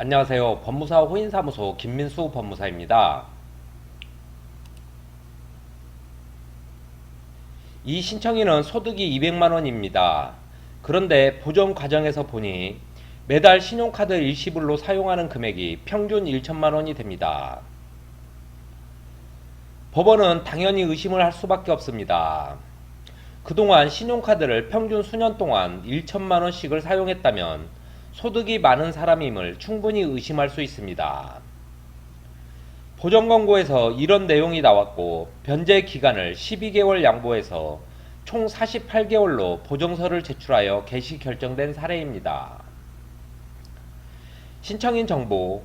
안녕하세요. 법무사 호인사무소 김민수 법무사입니다. 이 신청인은 소득이 200만원입니다. 그런데 보정 과정에서 보니 매달 신용카드 일시불로 사용하는 금액이 평균 1천만원이 됩니다. 법원은 당연히 의심을 할 수밖에 없습니다. 그동안 신용카드를 평균 수년 동안 1천만원씩을 사용했다면 소득이 많은 사람임을 충분히 의심할 수 있습니다. 보정 권고에서 이런 내용이 나왔고 변제 기간을 12개월 양보해서 총 48개월로 보정서를 제출하여 개시 결정된 사례입니다. 신청인 정보,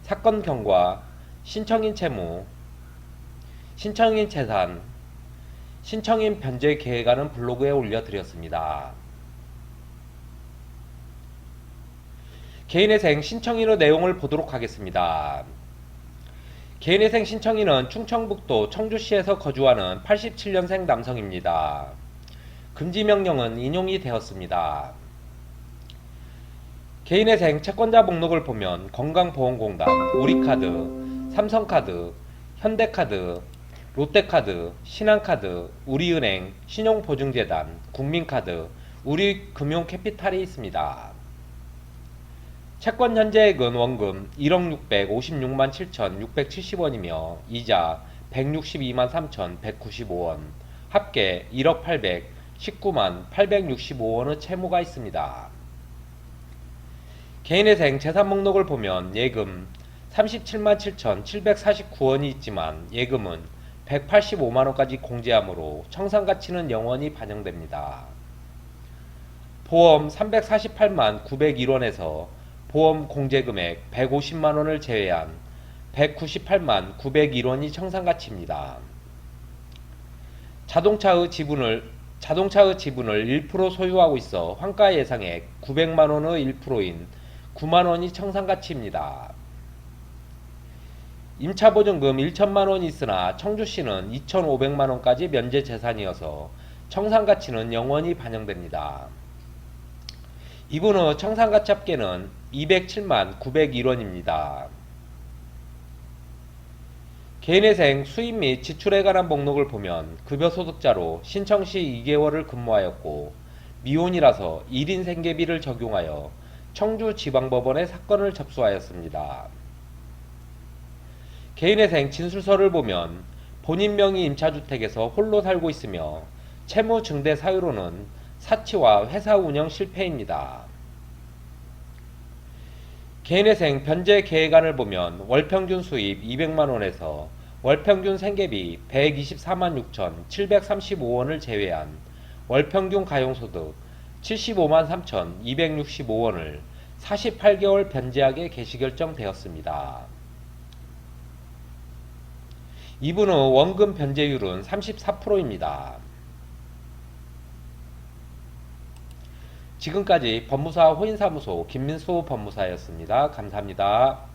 사건 경과, 신청인 채무, 신청인 재산, 신청인 변제 계획안은 블로그에 올려드렸습니다. 개인회생 신청인의 내용을 보도록 하겠습니다. 개인회생 신청인은 충청북도 청주시에서 거주하는 87년생 남성입니다. 금지 명령은 인용이 되었습니다. 개인회생 채권자 목록을 보면 건강보험공단, 우리카드, 삼성카드, 현대카드, 롯데카드, 신한카드, 우리은행, 신용보증재단, 국민카드, 우리금융캐피탈이 있습니다. 채권 현재액은 원금 1억 656만 7,670원이며 이자 162만 3,195원, 합계 1억 819만 865원의 채무가 있습니다. 개인회생 재산 목록을 보면 예금 37만 7,749원이 있지만 예금은 185만원까지 공제하므로 청산가치는 영원히 반영됩니다. 보험 348만 901원에서 보험 공제 금액 150만 원을 제외한 198만 901원이 청산 가치입니다. 자동차의 지분을 자동차의 지분을 1% 소유하고 있어 환가 예상액 900만 원의 1%인 9만 원이 청산 가치입니다. 임차 보증금 1천만 원이 있으나 청주시는 2,500만 원까지 면제 재산이어서 청산 가치는 영원히 반영됩니다. 이분의 청산가치 합계는 207만 901원입니다. 개인회생 수입 및 지출에 관한 목록을 보면 급여소득자로 신청 시 2개월을 근무하였고 미혼이라서 1인 생계비를 적용하여 청주지방법원에 사건을 접수하였습니다. 개인회생 진술서를 보면 본인 명의 임차주택에서 홀로 살고 있으며 채무 증대 사유로는 사치와 회사 운영 실패입니다. 개인회생 변제 계획안을 보면 월평균 수입 200만원에서 월평균 생계비 124만 6,735원을 제외한 월평균 가용소득 75만 3,265원을 48개월 변제하게 개시결정되었습니다. 이분의 원금 변제율은 34%입니다. 지금까지 법무사 호인사무소 김민수 법무사였습니다. 감사합니다.